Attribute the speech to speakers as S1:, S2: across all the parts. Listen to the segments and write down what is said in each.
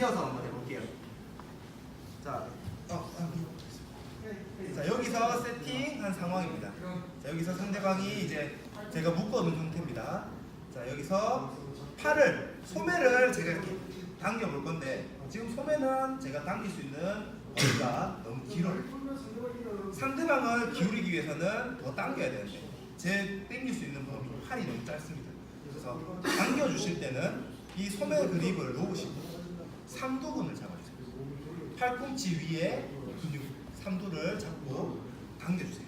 S1: 이어서 한번 해볼게요. 자, 어, 아, 자 여기서 세팅한 상황입니다. 자, 여기서 상대방이 이제 제가 묶어놓은 형태입니다. 자 여기서 팔을 소매를 제가 이렇게 당겨 볼 건데 지금 소매는 제가 당길 수 있는 범위가 너무 길어요. 상대방을 기울이기 위해서는 더 당겨야 되는데 제 당길 수 있는 범위 팔이 너무 짧습니다. 그래서 당겨 주실 때는 이 소매 그립을 놓으시고 삼두근을 잡아주세요. 팔꿈치 위에 근육 삼두를 잡고 당겨주세요.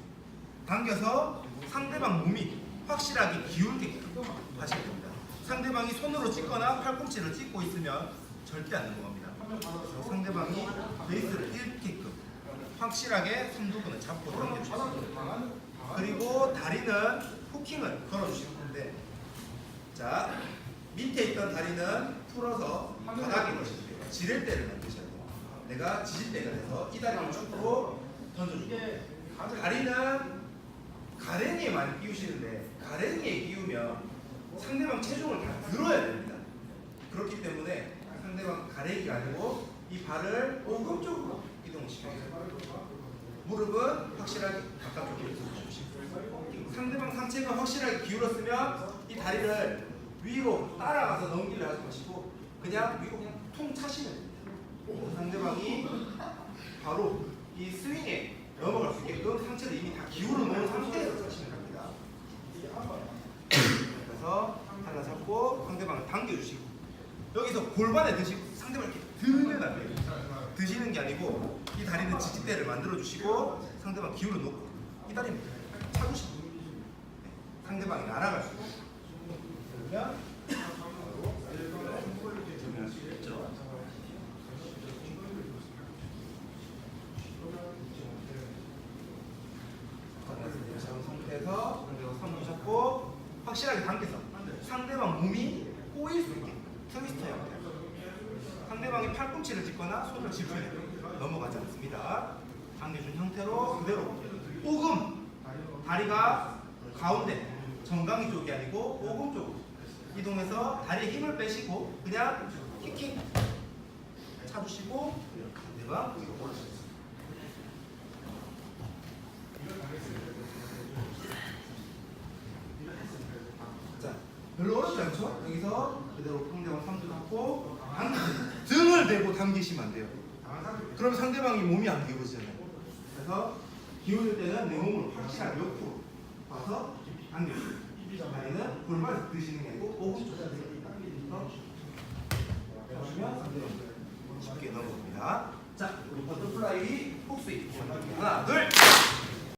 S1: 당겨서 상대방 몸이 확실하게 기울게 하시면 됩니다. 상대방이 손으로 찢거나 팔꿈치를 찢고 있으면 절대 안 넘어갑니다. 상대방이 베이스를 뛸게끔 확실하게 삼두근을 잡고 당겨주세요. 그리고 다리는 후킹을 걸어주시는 건데 자 밑에 있던 다리는 풀어서 바닥에 넣으시면 지렛대를 만드셔야 돼요. 내가 지렛대가 돼서 이 다리를 쭉으로 던져줄게요. 다리는 가랭이에 많이 끼우시는데 가랭이에 끼우면 상대방 체중을 다 들어야 됩니다. 그렇기 때문에 상대방 가랭이가 아니고 이 발을 오금쪽으로 이동시켜요. 무릎은 확실하게 바깥쪽으로 있어주시고 상대방 상체가 확실하게 기울었으면 이 다리를 위로 따라가서 넘기려 하지 마시고 그냥 위로 그냥 퉁 차시면 됩니다. 상대방이 바로 이 스윙에 넘어갈 수 있게끔 상체를 이미 다 기울어 놓은 상태에서 차시면 됩니다. 그래서 하나 잡고 상대방을 당겨주시고 여기서 골반에 드시고 상대방 이렇게 들면 안 돼요. 드시는 게 아니고 이 다리는 지지대를 만들어 주시고 상대방 기울여 놓고 이 다리는 차주시고 네, 상대방이 날아갈 수 있고 확실하게 당겨서 상대방 몸이 꼬일 수 있게 트위스터 형태. 상대방이 팔꿈치를 짚거나 손을 짚으면 넘어가지 않습니다. 당겨준 형태로 그대로 오금 다리가 가운데 정강이 쪽이 아니고 오금 쪽으로 이동해서 다리에 힘을 빼시고 그냥 킥킥 차주시고 올라주세요. 자, 별로 어렵지 않죠? 여기서 그대로 상대방 삼두 당 등을 대고 당기시면 안 돼요. 그럼 상대방이 몸이 안 기울어지잖아요. 그래서 기울일 때는 내 몸을 확실하게 옆으로 봐서 당겨주세요. 다리는 골반에서 드시는 게 아니고 당기면서 그러면 상대방 쉽게 넘어갑니다. 자, 버터플라이 폭스윙 하나, 둘,